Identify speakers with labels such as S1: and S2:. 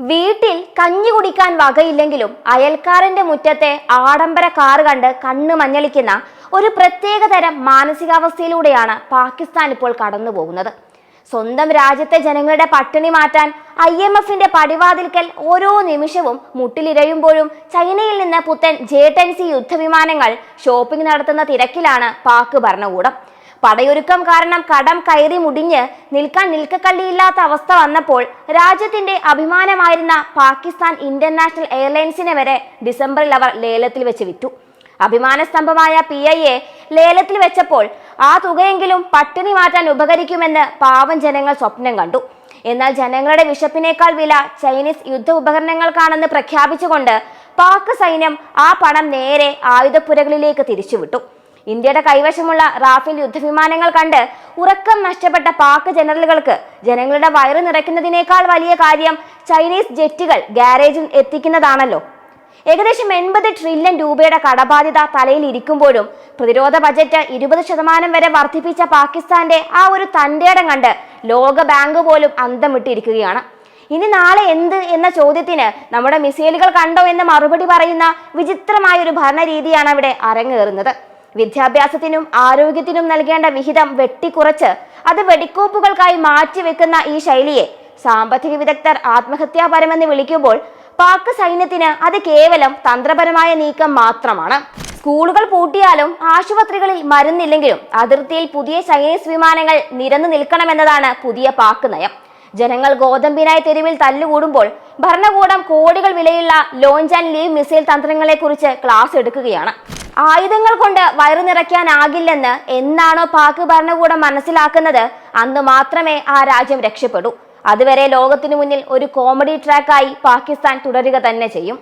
S1: വീട്ടിൽ കഞ്ഞി കുടിക്കാൻ വകയില്ലെങ്കിലും അയൽക്കാരന്റെ മുറ്റത്തെ ആഡംബര കാർ കണ്ട് കണ്ണു മഞ്ഞളിക്കുന്ന ഒരു പ്രത്യേക തരം മാനസികാവസ്ഥയിലൂടെയാണ് പാകിസ്ഥാൻ ഇപ്പോൾ കടന്നു പോകുന്നത് സ്വന്തം രാജ്യത്തെ ജനങ്ങളുടെ പട്ടിണി മാറ്റാൻ ഐ എം എഫിന്റെ പടിവാതിൽക്കൽ ഓരോ നിമിഷവും മുട്ടിലിരയുമ്പോഴും ചൈനയിൽ നിന്ന് പുത്തൻ ജെ ടെൻ സി യുദ്ധവിമാനങ്ങൾ ഷോപ്പിംഗ് നടത്തുന്ന തിരക്കിലാണ് പാക് ഭരണകൂടം. പടയൊരുക്കം കാരണം കടം കയറി മുടിഞ്ഞ് നിൽക്കാൻ നിൽക്കക്കള്ളിയില്ലാത്ത അവസ്ഥ വന്നപ്പോൾ രാജ്യത്തിന്റെ അഭിമാനമായിരുന്ന പാകിസ്ഥാൻ ഇന്റർനാഷണൽ എയർലൈൻസിനെ വരെ ഡിസംബറിൽ അവർ ലേലത്തിൽ വെച്ച് വിറ്റു. അഭിമാന സ്തംഭമായ പി ഐ എ ലേലത്തിൽ വെച്ചപ്പോൾ ആ തുകയെങ്കിലും പട്ടിണി മാറ്റാൻ ഉപകരിക്കുമെന്ന് പാവം ജനങ്ങൾ സ്വപ്നം കണ്ടു. എന്നാൽ ജനങ്ങളുടെ വിശപ്പിനേക്കാൾ വില ചൈനീസ് യുദ്ധ ഉപകരണങ്ങൾക്കാണെന്ന് പ്രഖ്യാപിച്ചുകൊണ്ട് പാക് സൈന്യം ആ പണം നേരെ ആയുധപ്പുരകളിലേക്ക് തിരിച്ചുവിട്ടു. ഇന്ത്യയുടെ കൈവശമുള്ള റാഫേൽ യുദ്ധവിമാനങ്ങൾ കണ്ട് ഉറക്കം നഷ്ടപ്പെട്ട പാക് ജനറലുകൾക്ക് ജനങ്ങളുടെ വയറ് നിറയ്ക്കുന്നതിനേക്കാൾ വലിയ കാര്യം ചൈനീസ് ജെറ്റുകൾ ഗാരേജിൽ എത്തിക്കുന്നതാണല്ലോ. ഏകദേശം എൺപത് ട്രില്യൺ രൂപയുടെ കടബാധ്യത തലയിൽ ഇരിക്കുമ്പോഴും പ്രതിരോധ ബജറ്റ് ഇരുപത് ശതമാനം വരെ വർദ്ധിപ്പിച്ച പാകിസ്ഥാന്റെ ആ ഒരു തന്റേടം കണ്ട് ലോക ബാങ്ക് പോലും അന്തം വിട്ടിരിക്കുകയാണ് ഇനി നാളെ എന്ത് എന്ന ചോദ്യത്തിന് നമ്മുടെ മിസൈലുകൾ കണ്ടോ എന്ന് മറുപടി പറയുന്ന വിചിത്രമായ ഒരു ഭരണരീതിയാണ് അവിടെ അരങ്ങേറുന്നത്. വിദ്യാഭ്യാസത്തിനും ആരോഗ്യത്തിനും നൽകേണ്ട വിഹിതം വെട്ടിക്കുറച്ച് അത് വെടിക്കോപ്പുകൾക്കായി മാറ്റിവെക്കുന്ന ഈ ശൈലിയെ സാമ്പത്തിക വിദഗ്ധർ ആത്മഹത്യാപരമെന്ന് വിളിക്കുമ്പോൾ പാക് സൈന്യത്തിന് അത് കേവലം തന്ത്രപരമായ നീക്കം മാത്രമാണ്. സ്കൂളുകൾ പൂട്ടിയാലും ആശുപത്രികളിൽ മരുന്നില്ലെങ്കിലും അതിർത്തിയിൽ പുതിയ ചൈനീസ് വിമാനങ്ങൾ നിരന്നു നിൽക്കണമെന്നതാണ് പുതിയ പാക് നയം. ജനങ്ങൾ ഗോതമ്പിനായി തെരുവിൽ തല്ലുകൂടുമ്പോൾ ഭരണകൂടം കോടികൾ വിലയുള്ള ലോഞ്ച് ആൻഡ് ലീവ് മിസൈൽ തന്ത്രങ്ങളെക്കുറിച്ച് ക്ലാസ് എടുക്കുകയാണ്. ആയുധങ്ങൾ കൊണ്ട് വയറു നിറയ്ക്കാനാകില്ലെന്ന് എന്നാണോ പാക് ഭരണകൂടം മനസ്സിലാക്കുന്നത്? അന്ന് മാത്രമേ ആ രാജ്യം രക്ഷപ്പെടൂ. അതുവരെ ലോകത്തിനു മുന്നിൽ ഒരു കോമഡി ട്രാക്കായി പാകിസ്ഥാൻ തുടരുക തന്നെ ചെയ്യും.